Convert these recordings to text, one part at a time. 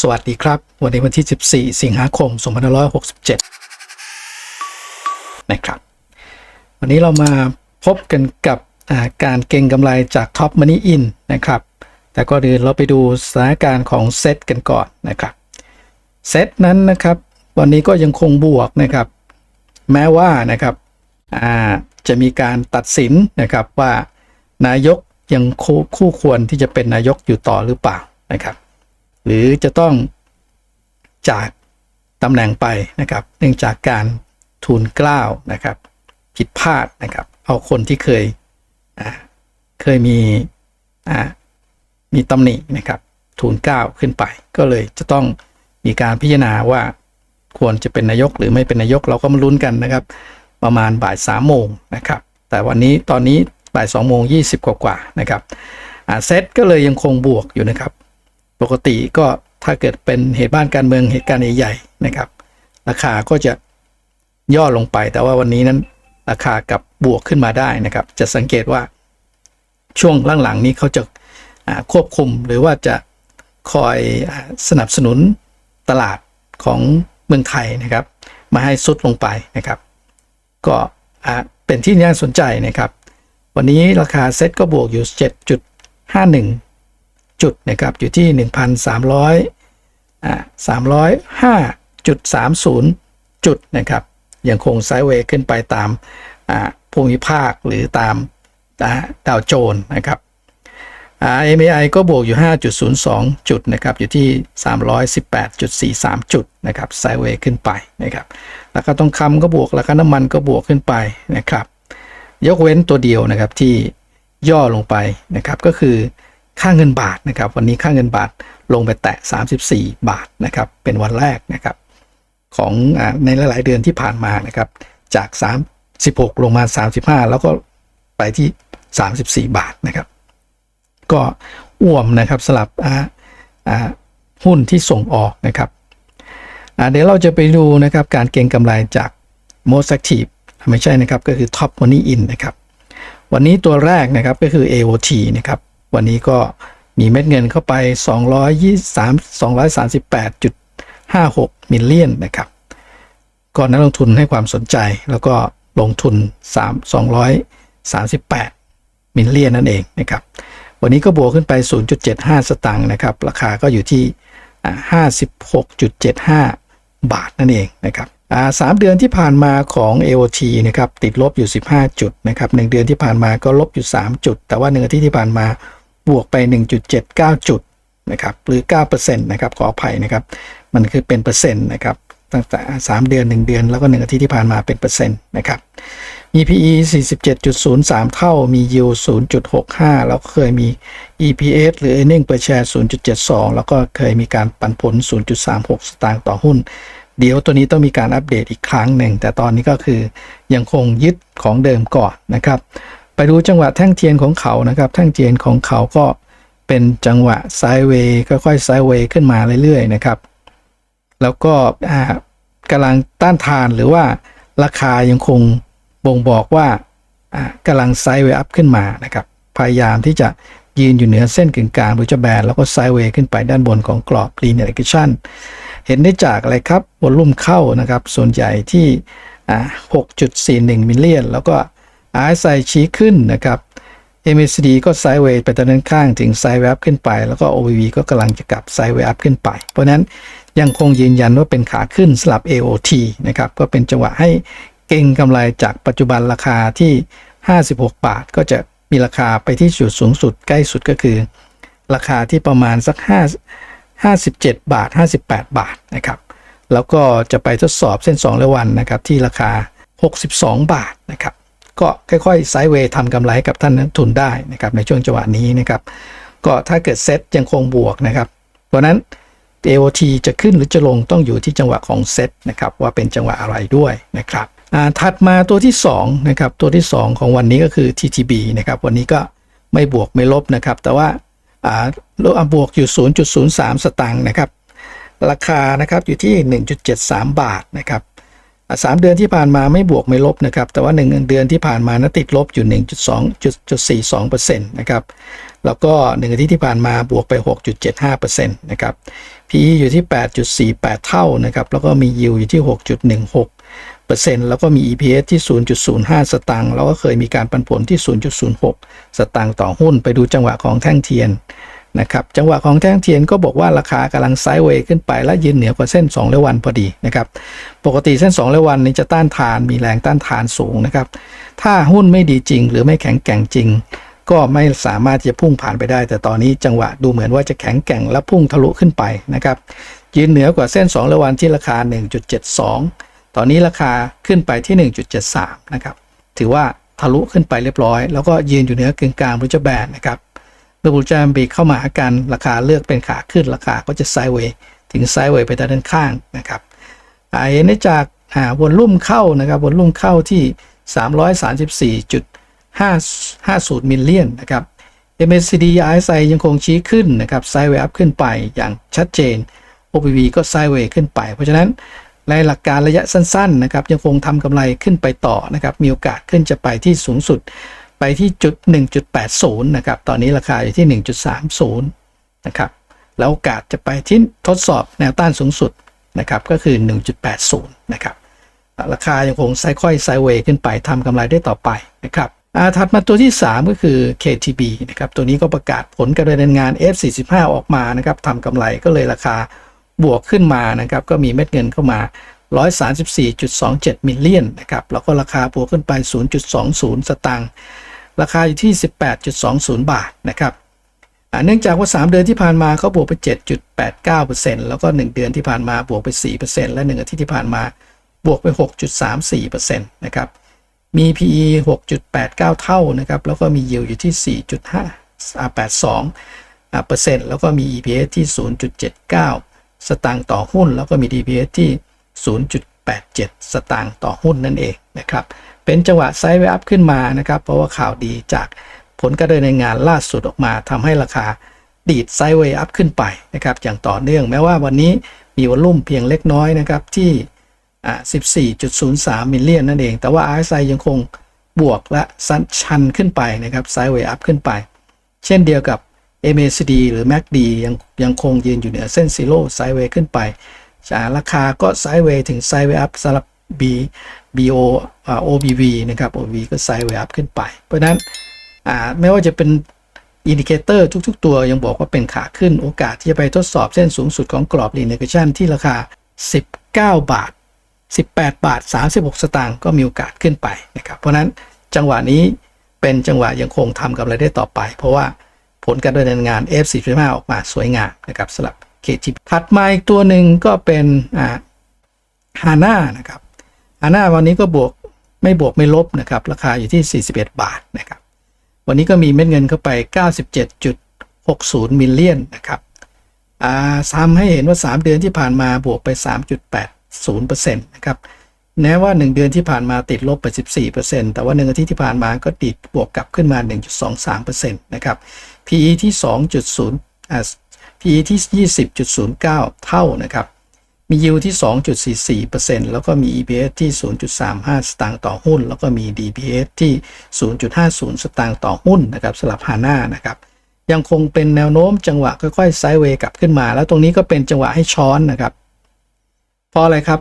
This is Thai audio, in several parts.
สวัสดีครับ วันนี้วันที่ 14 สิงหาคม 2567 นะครับ วันนี้เรามาพบกันกับการเก็งกำไรจาก Top Money In นะครับ แต่ก็เดินเราไปดูสถานการณ์ของเซตกันก่อนนะครับเซตนั้นนะครับ วันนี้ก็ยังคงบวกนะครับ แม้ว่านะครับจะมีการตัดสินนะครับว่านายกยังคู่ควรที่จะเป็นนายกอยู่ต่อหรือเปล่านะครับ หรือจะต้องจากตำแหน่งไปนะครับ เนื่องจากการทูลเกล้านะครับ ผิดพลาดนะครับ เอาคนที่เคยเคยมีมีตำหนินะครับ ทูลเกล้าขึ้นไป ก็เลยจะต้องมีการพิจารณาว่าควรจะเป็นนายกหรือไม่เป็นนายกเราก็มาลุ้นกันนะครับ ประมาณบ่ายสามโมงนะครับ แต่วันนี้ตอนนี้บ่ายสองโมงยี่สิบกว่าๆนะครับเซตก็เลยยังคงบวกอยู่นะครับ ปกติก็ถ้าเกิดเป็นเหตุบ้านการเมืองเหตุการณ์ใหญ่ๆนะครับ ราคาก็จะย่อลงไป แต่ว่าวันนี้นั้นราคากลับบวกขึ้นมาได้นะครับ จะสังเกตว่าช่วงหลังๆนี้เขาจะควบคุมหรือว่าจะคอยสนับสนุนตลาดของเมืองไทยนะครับ มาให้สุดลงไปนะครับ ก็เป็นที่น่าสนใจนะครับ วันนี้ราคาเซ็ตก็บวกอยู่ 7.51 จุดนะครับอยู่ที่ 1,300อ่า305.30 จุดนะครับยังคงไซด์เวย์ขึ้นไปตามภูมิภาคหรือตามดาวโจนส์นะครับ RMI ก็บวกอยู่ 5.02 จุดนะครับอยู่ที่ 318.43 จุดนะครับไซด์เวย์ขึ้นไปนะครับแล้วก็ต้องคำก็บวกแล้วก็น้ำมันก็บวกขึ้นไปนะครับ ยกเว้นตัวเดียวนะครับที่ย่อลงไปนะครับก็คือ ค่าเงินบาทนะครับ วันนี้ค่าเงินบาทลงไปแตะ 34 บาทนะครับ เป็นวันแรกนะครับ ของในหลาย ๆ เดือนที่ผ่านมานะครับ จาก 36 ลงมา 35 แล้วก็ไปที่ 34 บาทนะครับ ก็อ่วมนะครับสลับหุ้นที่ส่งออกนะครับเดี๋ยวเราจะไปดูนะครับการเก็งกำไรจาก most active ไม่ใช่นะครับก็คือ top money in นะครับ วันนี้ตัวแรกนะครับก็คือ AOT นะครับ วันนี้ก็มีเม็ดเงินเข้าไป 223 238.56 มิลเลียนนะครับ ก็นักลงทุนให้ความสนใจแล้วก็ลงทุน 3 238 มิลเลียนนั่นเองนะครับ วันนี้ก็บวกขึ้นไป 0.75 สตางค์นะครับ ราคาก็อยู่ที่อ่า56.75 บาทนั่นเองนะครับสามเดือนที่ผ่านมาของ AOT นะครับติดลบอยู่ 15 จุดนะครับหนึ่งเดือนที่ผ่านมาก็ลบอยู่ 3 จุด แต่ว่าหนึ่งอาทิตย์ที่ผ่านมา บวกไป 1.79 จุดนะครับหรือ 9%นะครับขออภัยนะครับมันคือเป็นเปอร์เซ็นต์นะครับตั้งแต่ 3 เดือน 1 เดือน แล้วก็ 1 อาทิตย์ที่ผ่านมาเป็นเปอร์เซ็นต์นะครับมี PE 47.03 เท่า มี yield 0.65 แล้วเคยมี EPS หรือ earning per share 0.72 แล้วก็เคยมีการปันผล 0.36 สตางค์ต่อหุ้น เดี๋ยวตัวนี้ต้องมีการอัปเดตอีกครั้งหนึ่ง แต่ตอนนี้ก็คือยังคงยึดของเดิมก่อนนะครับ ไปดูจังหวะแท่งเทียนของเขานะครับ แท่งเทียนของเขาก็เป็นจังหวะไซด์เวย์ค่อยๆไซด์เวย์ขึ้นมาเรื่อยๆนะครับ แล้วก็กำลังต้านทานหรือว่าราคายังคงบ่งบอกว่ากำลังไซด์เวย์อัพขึ้นมานะครับ พยายามที่จะยืนอยู่เหนือเส้นกึ่งกลางหรือจะแบนแล้วก็ไซด์เวย์ขึ้นไปด้านบนของกรอบ linear regression เห็นได้จากอะไรครับวอลุ่มเข้านะครับ ส่วนใหญ่ที่อ่า6.41 มิลเลียน แล้วก็ RSI ชี้ขึ้นนะครับ MACD ก็ไซด์เวย์ไปทางด้นข้างถึงไซด์เวย์อัพขึ้นไป แล้วก็ OVV ก็กำลังจะกลับไซด์เวย์อัพขึ้นไป เพราะนั้นยังคงยืนยันว่าเป็นขาขึ้นสลับ AOT นะครับ ก็เป็นจังหวะให้เก่งกำไรจากปัจจุบันราคาที่ 56 บาท ก็จะมีราคาไปที่จุดสูงสุดใกล้สุดก็คือ ราคาที่ประมาณสัก 5 57 บาท 58 บาทนะครับ แล้วก็จะไปทดสอบเส้น2ระวันนะครับที่ราคา 62 บาทนะครับ ก็ค่อยๆไซด์เวย์ทำกำไรกับท่านนักทุนได้นะครับในช่วงจังหวะนี้นะครับก็ถ้าเกิดเซ็ตยังคงบวกนะครับเพราะนั้น AOT จะขึ้นหรือจะลงต้องอยู่ที่จังหวะของเซ็ตนะครับว่าเป็นจังหวะอะไรด้วยนะครับถัดมาตัวที่2นะครับตัวที่ 2 ของวันนี้ก็คือ TTB นะครับวันนี้ก็ไม่บวกไม่ลบนะครับ แต่ว่าลบบวกอยู่ 0.03 สตางค์นะครับราคานะครับอยู่ที่ 1.73 บาทนะครับ สามเดือนที่ผ่านมาไม่บวกไม่ลบนะครับ แต่ว่า 1 เดือนที่ผ่านมานะติดลบอยู่ 1.2.42%นะครับ แล้วก็ 1 อาทิตย์ที่ผ่านมาบวกไป 6.75%นะครับ PE อยู่ที่ 8.48 เท่านะครับ แล้วก็มี yield อยู่ที่ 6.16เปอร์เซ็นต์แล้วก็มี EPS ที่ 0.05 สตางค์ แล้วก็เคยมีการปันผลที่ 0.06 สตางค์ต่อหุ้น ไปดูจังหวะของแท่งเทียน นะครับจังหวะของแท่งเทียนก็บอกว่าราคากำลังไซด์เวย์ขึ้นไปและยืนเหนือกว่าเส้น2ร้อยวันพอดีนะครับปกติเส้น2ร้อยวันนี้จะต้านทานมีแรงต้านทานสูงนะครับถ้าหุ้นไม่ดีจริง หรือไม่แข็งแกร่งจริง ก็ไม่สามารถจะพุ่งผ่านไปได้ แต่ตอนนี้จังหวะดูเหมือนว่าจะแข็งแกร่งและพุ่งทะลุขึ้นไปนะครับยืนเหนือกว่าเส้น2ร้อยวันที่ราคา 1.72 ตอนนี้ราคาขึ้นไปที่ 1.73 นะครับถือว่าทะลุขึ้นไปเรียบร้อย แล้วก็ยืนอยู่เหนือกึ่งกลางบริจแบนนะครับ เมื่อบูจามบีเข้ามาหากันราคาเลือกเป็นขาขึ้นราคาก็จะไซด์เวย์ถึงไซด์เวย์ไปด้านข้างนะครับอ่าเห็นได้จากวอลลุ่มเข้านะครับวอลลุ่มเข้าที่ 334.550 มิลเลียนนะครับ MACD RSI ยังคงชี้ขึ้นนะครับไซด์เวย์อัพขึ้นไปอย่างชัดเจน OPV ก็ไซด์เวย์ขึ้นไป เพราะฉะนั้นในหลักการระยะสั้นๆนะครับยังคงทำกำไรขึ้นไปต่อนะครับมีโอกาสขึ้นจะไปที่สูงสุด ไปที่จุด 1.80 นะครับ ตอนนี้ราคาอยู่ที่ 1.30 นะครับ แล้วโอกาสจะไปที่ทดสอบแนวต้านสูงสุดนะครับ ก็คือ 1.80 นะครับ ราคายังคงไซค่อยไซเวย์ขึ้นไปทำกำไรได้ต่อไปนะครับอ่าถัดมาตัวที่ 3 ก็คือ KTB นะครับ ตัวนี้ก็ประกาศผลการดำเนินงาน F45 ออกมานะครับทำกำไรก็เลยราคาบวกขึ้นมานะครับ ก็มีเม็ดเงินเข้ามา 134.27 มิลเลียนนะครับ แล้วก็ราคาบวกขึ้นไป 0.20 สตางค์ ราคาอยู่ที่ 18.20 บาทนะครับเนื่องจากว่า 3 เดือนที่ผ่านมาเขาบวกไป 7.89%แล้วก็ 1 เดือนที่ผ่านมาบวกไป 4%และ 1 อาทิตย์ที่ผ่านมาบวกไป 6.34%นะครับ มี PE 6.89 เท่านะครับ แล้วก็มี yield อยู่ที่4.82เปอร์เซ็นต์แล้วก็มี EPS ที่ 0.79 สตางค์ต่อหุ้น แล้วก็มี DPS ที่ 0.87 สตางค์ต่อหุ้นนั่นเองนะครับ เป็นจังหวะไซด์เวย์อัพขึ้นมานะครับ เพราะว่าข่าวดีจากผลการดำเนินงานล่าสุดออกมาทำให้ราคาดีดไซด์เวย์อัพขึ้นไปนะครับ อย่างต่อเนื่องแม้ว่าวันนี้มีวอลลุ่มเพียงเล็กน้อยนะครับที่14.03มิลเลียนนั่นเอง แต่ว่า RSI ยังคงบวกและสันชันขึ้นไปนะครับไซด์เวย์อัพขึ้นไป เช่นเดียวกับ MACD หรือ MACD ยังยังคงยืนอยู่เหนือเส้นซีโร่ไซด์เวย์ขึ้นไปจากราคาก็ไซด์เวย์ถึงไซด์เวย์อัพสำหรับ B BO อ่า OBV นะครับ OBV ก็ไซด์เวอัพขึ้นไป เพราะนั้นไม่ว่าจะเป็นอินดิเคเตอร์ทุกๆ ตัวยังบอกว่าเป็นขาขึ้นโอกาสที่จะไปทดสอบเส้นสูงสุดของกรอบ linear regression ที่ราคา 19 บาท 18 บาท 36 สตางค์ก็มีโอกาสขึ้นไปนะครับ เพราะนั้นจังหวะนี้เป็นจังหวะยังคงทำกำไรได้ต่อไป เพราะว่าผลการดำเนินงาน F45 ออกมาสวยงามนะครับสำหรับ KTB ถัดมาอีกตัวหนึ่งก็เป็นฮาน่านะครับ ฮาน่าวันนี้ก็บวกไม่บวกไม่ลบนะครับราคาอยู่ที่ 41 บาทนะครับวันนี้ก็มีเม็ดเงินเข้าไป 97.60 มิลเลียนนะครับอ่าทำให้เห็นว่า 3 เดือนที่ผ่านมาบวกไป 3.80%นะครับแม้ว่า 1 เดือนที่ผ่านมาติดลบไป 14%แต่ว่า 1 อาทิตย์ที่ผ่านมาก็ติดบวกกลับขึ้นมา 1.23%นะครับ PE ที่ 2.0 PE ที่ 20.09 เท่านะครับ มี yield ที่ 2.44%แล้วก็มี EPS ที่ 0.35 สตางค์ต่อหุ้น แล้วก็มี DPS ที่ 0.50 สตางค์ต่อหุ้นนะครับสำหรับฮาน่านะครับยังคงเป็นแนวโน้มจังหวะค่อยๆไซด์เวย์กลับขึ้นมา แล้วตรงนี้ก็เป็นจังหวะให้ช้อนนะครับเพราะอะไรครับ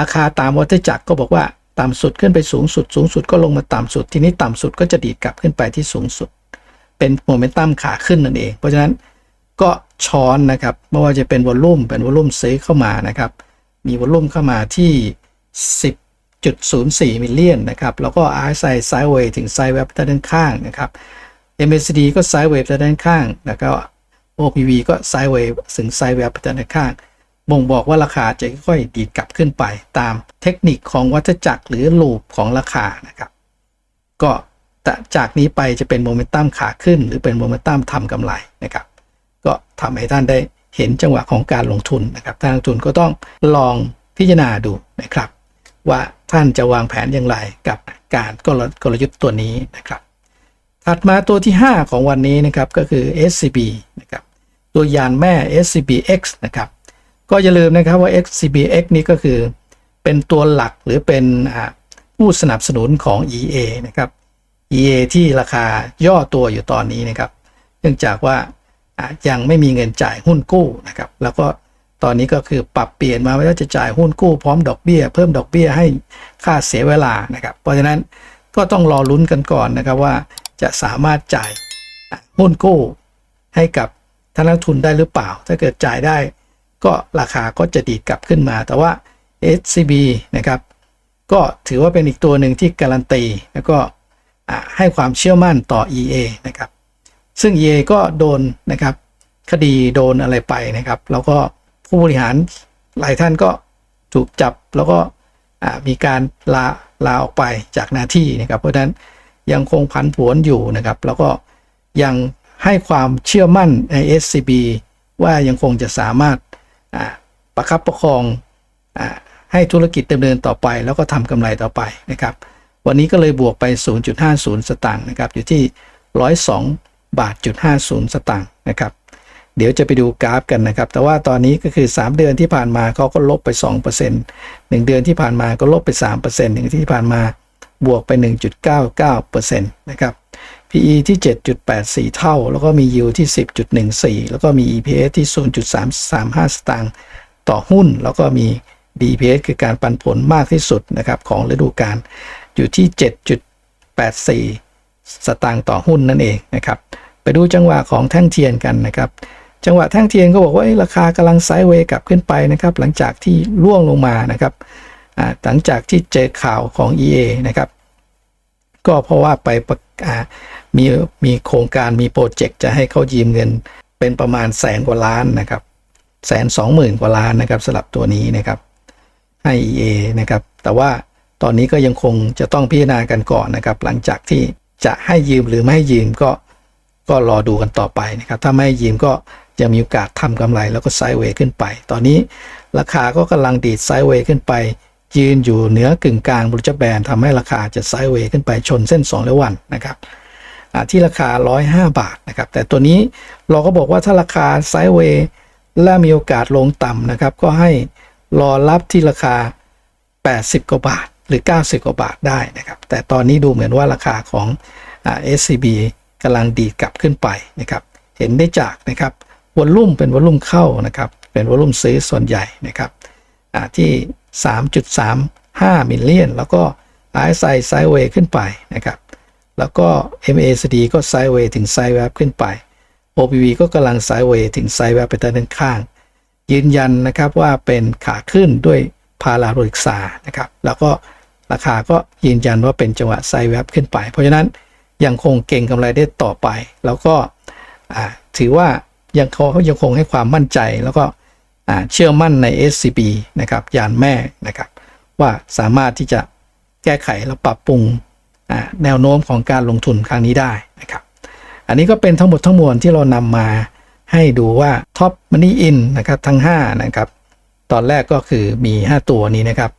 ราคาตามวัฏจักรก็บอกว่าต่ำสุดขึ้นไปสูงสุด สูงสุดก็ลงมาต่ำสุด ทีนี้ต่ำสุดก็จะดีดกลับขึ้นไปที่สูงสุด เป็นโมเมนตัมขาขึ้นนั่นเอง เพราะฉะนั้น ก็ช้อนนะครับไม่ว่าจะเป็นวอลลุ่มเป็นวอลลุ่มเซื้อเข้ามานะครับ มีวอลลุ่มเข้ามาที่ 10.04 มิลเลียนนะครับ แล้วก็ RSI ไซด์เวย์ถึงไซด์เวย์ด้านข้างนะครับ MACD ก็ไซด์เวย์ด้านข้าง แล้วก็ OPV ก็ไซด์เวย์ถึงไซด์เวย์ด้านข้าง บ่งบอกว่าราคาจะค่อยๆดีดกลับขึ้นไป ตามเทคนิคของวัฏจักรหรือลูปของราคานะครับ ก็จากนี้ไปจะเป็นโมเมนตัมขาขึ้น หรือเป็นโมเมนตัมทำกำไรนะครับ ก็ทำให้ท่านได้เห็นจังหวะของการลงทุนนะครับท่านลงทุนก็ต้องลองพิจารณาดูนะครับ ว่าท่านจะวางแผนอย่างไรกับการกลกลยุทธ์ตัวนี้นะครับ ถัดมาตัวที่ 5 ของวันนี้นะครับก็คือ SCB นะครับตัวยานแม่ SCBX นะครับก็อย่าลืมนะครับว่า SCBX นี้ก็คือเป็นตัวหลักหรือเป็นผู้สนับสนุนของ EA นะครับ EA ที่ราคาย่อตัวอยู่ตอนนี้นะครับ เนื่องจากว่า ยังไม่มีเงินจ่ายหุ้นกู้นะครับ แล้วก็ตอนนี้ก็คือปรับเปลี่ยนมาว่าจะจ่ายหุ้นกู้พร้อมดอกเบี้ย เพิ่มดอกเบี้ยให้ค่าเสียเวลานะครับ เพราะฉะนั้นก็ต้องรอลุ้นกันก่อนนะครับว่าจะสามารถจ่ายหุ้นกู้ให้กับท่านนักทุนได้หรือเปล่า ถ้าเกิดจ่ายได้ ก็ราคาก็จะดีดกลับขึ้นมา แต่ว่า SCB นะครับ ก็ถือว่าเป็นอีกตัวหนึ่งที่การันตี แล้วก็ให้ความเชื่อมั่นต่อ EA นะครับ ซึ่ง EA ก็โดนนะครับคดีโดนอะไรไปนะครับ แล้วก็ผู้บริหารหลายท่านก็ถูกจับแล้วก็มีการลาลาออกไปจากหน้าที่นะครับ เพราะฉะนั้นยังคงผันผวนอยู่นะครับ แล้วก็ยังให้ความเชื่อมั่นใน SCB ว่ายังคงจะสามารถประคับประคองอให้ธุรกิจดำเนินต่อไป แล้วก็ทำกำไรต่อไปนะครับ วันนี้ก็เลยบวกไป 0.50 สตางค์นะครับ อยู่ที่ 102 บาทจุด50 สตางค์นะครับเดี๋ยวจะไปดูกราฟกันนะครับ แต่ว่าตอนนี้ก็คือ 3 เดือนที่ผ่านมาเขาก็ลบไป 2% 1 เดือนที่ผ่านมาก็ลบไป 3%หนึ่งที่ผ่านมาบวกไป 1.99%นะครับ PE ที่ 7.84 เท่า แล้วก็มี yield ที่ 10.14 แล้วก็มี EPS ที่ 0.335 สตางค์ต่อหุ้น แล้วก็มี DPS คือการปันผลมากที่สุดนะครับของฤดูกาลอยู่ที่ 7.84 สตางค์ต่อหุ้นนั่นเองนะครับ ไปดูจังหวะของแท่งเทียนกันนะครับ จังหวะแท่งเทียนก็บอกว่าราคากำลังไซด์เวย์กลับขึ้นไปนะครับ หลังจากที่ร่วงลงมานะครับหลังจากที่เจอข่าวของ EA นะครับ ก็เพราะว่าไปมีมีโครงการมีโปรเจกต์จะให้เขายืมเงินเป็นประมาณแสนกว่าล้านนะครับแสนสองหมื่นกว่าล้านนะครับสำหรับตัวนี้นะครับให้ EA นะครับ แต่ว่าตอนนี้ก็ยังคงจะต้องพิจารณากันก่อนนะครับ หลังจากที่จะให้ยืมหรือไม่ให้ยืมก็ ก็รอดูกันต่อไปนะครับ ถ้าไม่ยืมก็ยังมีโอกาสทำกำไรแล้วก็ไซด์เวย์ขึ้นไป ตอนนี้ราคาก็กำลังดีดไซด์เวย์ขึ้นไปยืนอยู่เหนือกึ่งกลางบริจแบนทำให้ราคาจะไซด์เวย์ขึ้นไปชนเส้น2ร้อยวันนะครับอ่าที่ราคา 105 บาทนะครับ แต่ตัวนี้เราก็บอกว่าถ้าราคาไซด์เวย์และมีโอกาสลงต่ำนะครับ ก็ให้รอรับที่ราคา 80 กว่าบาท หรือ 90 กว่าบาทได้นะครับ แต่ตอนนี้ดูเหมือนว่าราคาของอ่า SCB กำลังดีดกลับขึ้นไปนะครับเห็นได้จากนะครับวอลลุ่มเป็นวอลลุ่มเข้านะครับเป็นวอลลุ่มซื้อส่วนใหญ่นะครับอ่าที่ 3.35 มิลเลียน แล้วก็ RSI ไซด์เวย์ขึ้นไปนะครับแล้วก็ MACD ก็ไซด์เวย์ถึงไซด์แวบขึ้นไป OPV ก็กำลังไซด์เวย์ถึงไซด์แวบไปด้านข้าง ยืนยันนะครับว่าเป็นขาขึ้นด้วยพาราโรอิกซานะครับแล้วก็ราคาก็ยืนยันว่าเป็นจังหวะไซด์แวบขึ้นไป เพราะฉะนั้น ยังคงเก่งกำไรได้ต่อไป แล้วก็ถือว่ายังเขายังคงให้ความมั่นใจแล้วก็เชื่อมั่นใน SCB นะครับยานแม่นะครับ ว่าสามารถที่จะแก้ไขและปรับปรุงแนวโน้มของการลงทุนครั้งนี้ได้นะครับ อันนี้ก็เป็นทั้งหมดทั้งมวลที่เรานำมาให้ดูว่าท็อปมันนี่อินนะครับทั้ง 5 นะครับ ตอนแรกก็คือมี 5 ตัวนี้นะครับ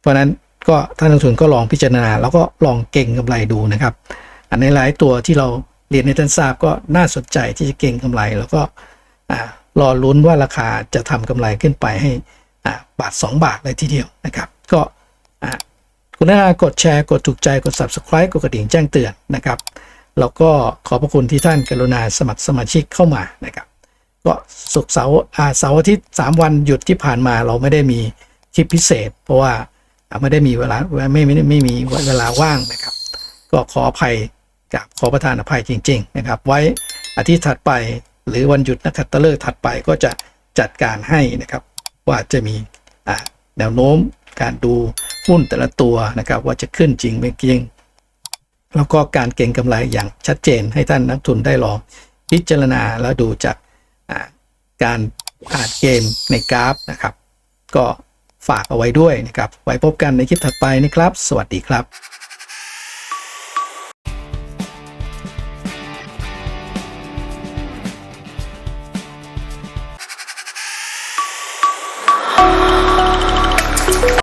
เพราะฉะนั้นก็ท่านนักลงทุนก็ลองพิจารณา แล้วก็ลองเก่งกำไรดูนะครับ อันในหลายตัวที่เราเรียนในท่านทราบก็น่าสนใจที่จะเก่งกำไร แล้วก็รอลุ้นว่าราคาจะทำกำไรขึ้นไปให้อ่าบาท 2 บาทเลยทีเดียวนะครับ ก็คุณนากดแชร์กดถูกใจกด subscribe กดกระดิ่งแจ้งเตือนนะครับแล้วก็ขอบพระคุณที่ท่านกรุณาสมัครสมาชิกเข้ามานะครับก็ศุกร์เสาร์อาเสาร์อาทิตย์3วันหยุดที่ผ่านมาเราไม่ได้มีคลิปพิเศษ เพราะว่าไม่ได้มีเวลาไม่ไม่ไม่มีเวลาว่างนะครับ ก็ขออภัย กับขอประทานอภัยจริง ๆ นะครับ ไว้อาทิตย์ถัดไปหรือวันหยุดนักขัตฤกษ์ถัดไปก็จะจัดการให้นะครับ ว่าจะมีแนวโน้มการดูหุ้นแต่ละตัวนะครับ ว่าจะขึ้นจริงไม่จริง แล้วก็การเก็งกำไรอย่างชัดเจนให้ท่านนักทุนได้ลองพิจารณาแล้วดูจากการอ่านเกมในกราฟนะครับ ก็ฝากเอาไว้ด้วยนะครับ ไว้พบกันในคลิปถัดไปนะครับ สวัสดีครับ